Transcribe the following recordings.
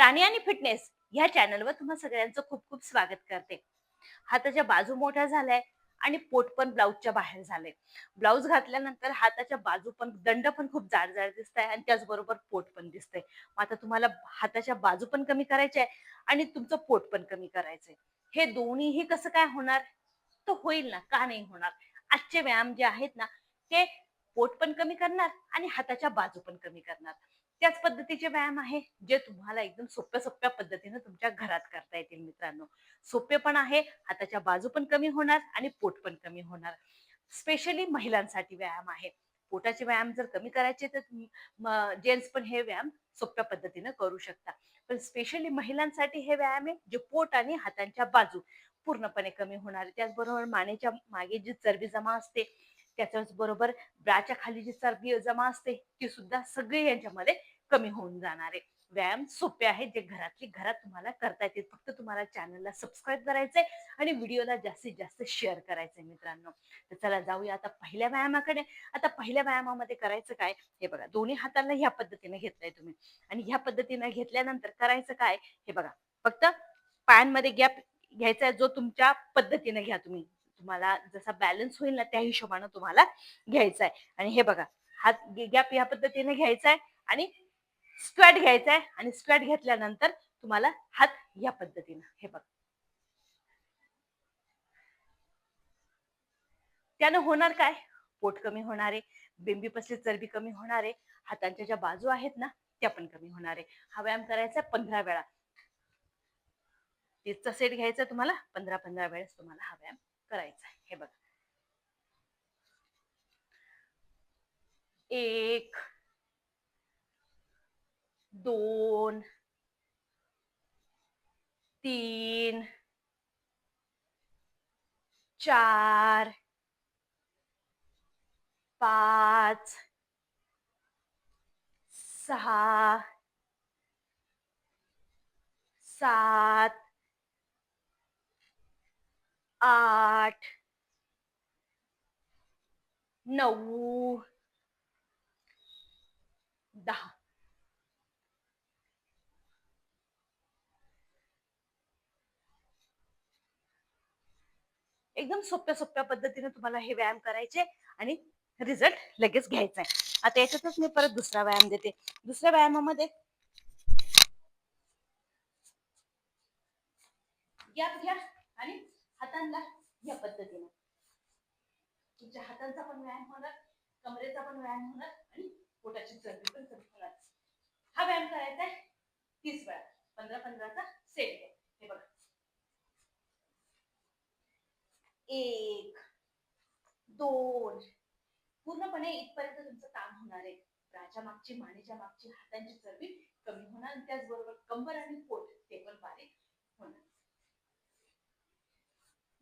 प्राणी आणि फिटनेस या चॅनलवर तुम्हा सगळ्यांचं खूप खूप स्वागत करते. हाताच्या बाजू मोठ्या झालाय आणि पोट पण ब्लाऊजच्या बाहेर झालंय. ब्लाऊज घातल्यानंतर हाताच्या बाजू पण दंड पण खूप जाड जाड दिसत आहे आणि त्याचबरोबर पोट पण दिसतंय. मग आता तुम्हाला हाताच्या बाजू पण कमी करायच्या आहे आणि तुमचं पोट पण कमी करायचंय. हे दोन्हीही कसं काय होणार? तर होईल ना का नाही होणार? आजचे व्यायाम जे आहेत ना ते पोट पण कमी करणार आणि हाताच्या बाजू पण कमी करणार. त्याच पद्धतीचे व्यायाम आहे जे तुम्हाला एकदम सोप्या सोप्या पद्धतीने तुमच्या घरात करता येतील मित्रांनो. सोपे पण आहे हाताच्या बाजू पण कमी होणार आणि पोट पण कमी होणार. स्पेशली महिलांसाठी व्यायाम आहे. पोटाचे व्यायाम जर कमी करायचे तर जेंट्स पण हे व्यायाम सोप्या पद्धतीने करू शकता. पण स्पेशली महिलांसाठी हे व्यायाम आहे जे पोट आणि हातांच्या बाजू पूर्णपणे कमी होणार. आहे त्याचबरोबर मानेच्या मागे जी चरबी जमा असते त्याच्याच बरोबर ब्राच्या खाली जी चरबी जमा असते ती सुद्धा सगळी यांच्यामध्ये कमी होऊन जाणार आहे. व्यायाम सोपे आहेत जे घरातली घरात तुम्हाला करता येतील. फक्त तुम्हाला चॅनलला सबस्क्राईब करायचंय आणि व्हिडिओला जास्तीत जास्त शेअर करायचंय मित्रांनो. तर चला जाऊया आता पहिल्या व्यायामाकडे. आता पहिल्या व्यायामामध्ये करायचं काय? हे बघा दोन्ही हाताला ह्या पद्धतीने घेतलंय तुम्ही. आणि ह्या पद्धतीने घेतल्यानंतर करायचं काय? हे बघा फक्त पायांमध्ये गॅप घ्यायचा जो तुमच्या पद्धतीने घ्या तुम्ही. तुम्हाला जसा बॅलन्स होईल ना त्या हिशोबानं तुम्हाला घ्यायचा आहे आणि हे बघा हात गॅप या पद्धतीने घ्यायचा आहे आणि स्क्वॅट घ्यायचा आहे आणि स्क्वॅट घेतल्यानंतर तुम्हाला हात या पद्धतीनं हे बघा. त्यानं होणार काय? पोट कमी होणार आहे बिंबी पसली चरबी कमी होणार आहे हातांच्या ज्या बाजू आहेत ना त्या पण कमी होणार. आहे हा व्यायाम करायचा पंधरा वेळा. तीसचा सेट घ्यायचा तुम्हाला पंधरा पंधरा वेळेस तुम्हाला हा व्यायाम करायचा हे बघा. एक दोन तीन चार पाच सहा सात आठ नऊ दहा. एकदम सोप्या सोप्या पद्धतीने तुम्हाला हे व्यायाम करायचे आणि रिझल्ट लगेच घ्यायचा. आहे आता याच्यातच मी परत दुसरा व्यायाम देते. दुसऱ्या व्यायामामध्ये गॅप घ्या आणि हातांना या पद्धतीने. तुमच्या हातांचा पण व्यायाम होणार कमरेचा पण व्यायाम होणार आणि पोटाची चरबी पण कमी होणार. हा व्यायाम करायचा आहे तीस वेळा पंधरा पंधराचा सेट घ्या हे बघा. एक दोन. पूर्णपणे इथपर्यंत तुमचं काम होणार आहे. राजा मागची मानेच्या मागची हातांची चरबी कमी होणार त्याचबरोबर कंबर आणि पोट ते पण बारीक होणार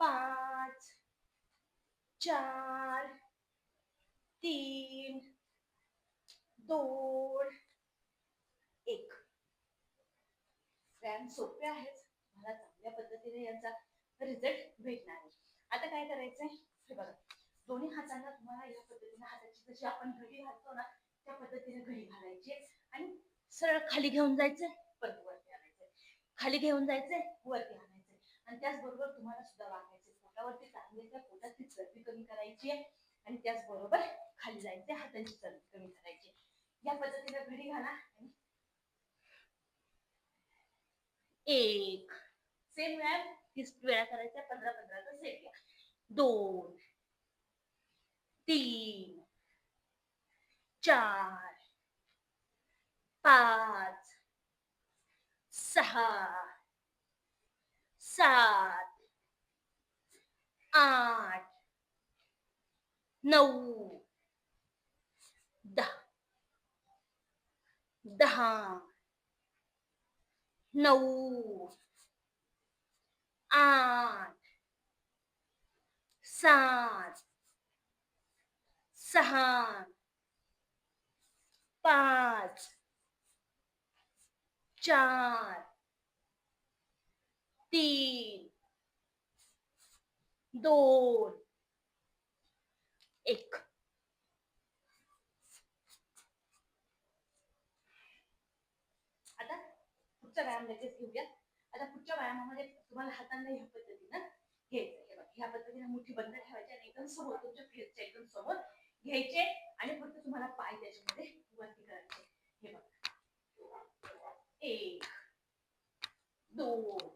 पाच चार तीन दोन एक. व्यायाम सोपे आहेत. मला चांगल्या पद्धतीने यांचा रिझल्ट भेटणार आहे. आता काय करायचंय? हे बघा. दोन्ही हातांना तुम्हाला या पद्धतीने हाताची जशी आपण घडी घालतो ना त्या पद्धतीने घडी घालायची. आणि सरळ खाली घेऊन जायचंय. परत वरती आणायचंय. खाली घेऊन जायचंय. वरती आणायचं आणि त्याचबरोबर तुम्हाला सुद्धा वागायचे पोटावरती चांगली पोटाची चरबी कमी करायची आहे आणि त्याचबरोबर खाली जायचे हातांची चरबी कमी करायची या पद्धतीने घडी घाला. एक. सेम व्यायाम तीस वेळा करायचा पंधरा पंधराचा सेट घ्या दोन. तीन. चार. पाच. सहा. सात आठ नऊ दहा दहा नऊ आठ सात सहा पाच चार तीन दोन एक. आता पुढचा व्यायाम लगेच घेऊया आता पुढच्या व्यायामामध्ये तुम्हाला हातांना ह्या पद्धतीनं घ्यायचं हे बघ ह्या पद्धतीने मुठी बंद ठेवायची आणि एकदम समोर तुमच्या फेसच्या एकदम समोर घ्यायचे आणि फक्त तुम्हाला पाय त्याच्यामध्ये वरती करायचे. हे बघ. एक दोन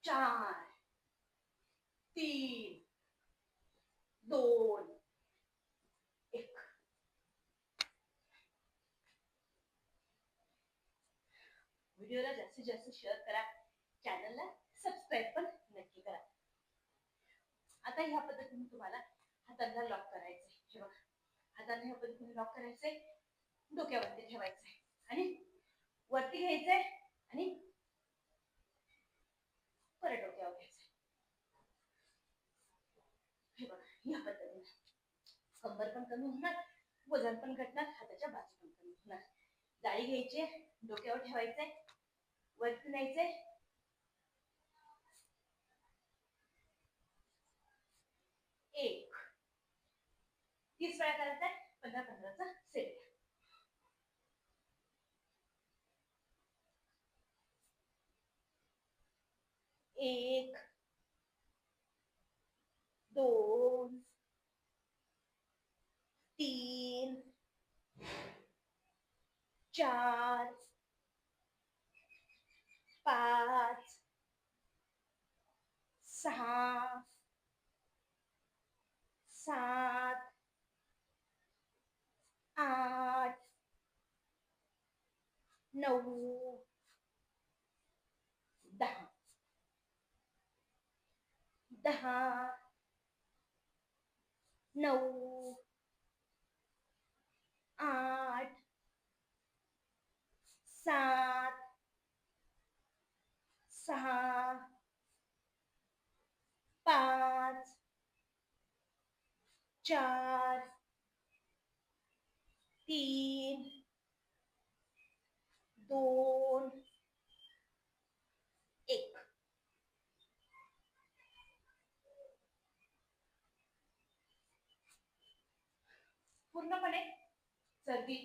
चार तीन दोन एक. व्हिडिओला जास्तीत जास्त शेअर करा. चॅनलला सबस्क्राईब पण नक्की करा. आता ह्या पद्धतीने तुम्हाला हातांना लॉक करायचंय. जेव्हा हातांना ह्या पद्धतीने लॉक करायचंय. डोक्यावरती ठेवायचंय. आणि वरती घ्यायचंय. आणि परत डोक्यावर घ्यायचंय हे बघा ह्या पद्धतीने कंबर पण कमी होणार वजन पण घटणार हाताच्या बाजू पण कमी होणार. जाळी घ्यायची डोक्यावर ठेवायचंय वर न्यायचंय एक. तीस वेळा करायचा आहे पंधरा पंधराचा सेट एक. दोन तीन चार पाच सहा सात आठ नऊ दहा. दहा नऊ आठ सात सहा पाच चार तीन दोन एक. पूर्णपणे सर्दी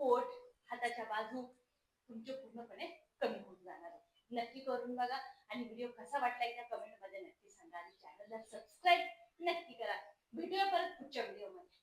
पोट हाताच्या बाजू तुमचे पूर्णपणे कमी होऊन जाणार आहे. नक्की करून बघा आणि व्हिडिओ कसा वाटला त्या कमेंटमध्ये नक्की सांगा आणि चॅनलला सबस्क्राईब नक्की करा. भेटूया परत पुढच्या व्हिडिओमध्ये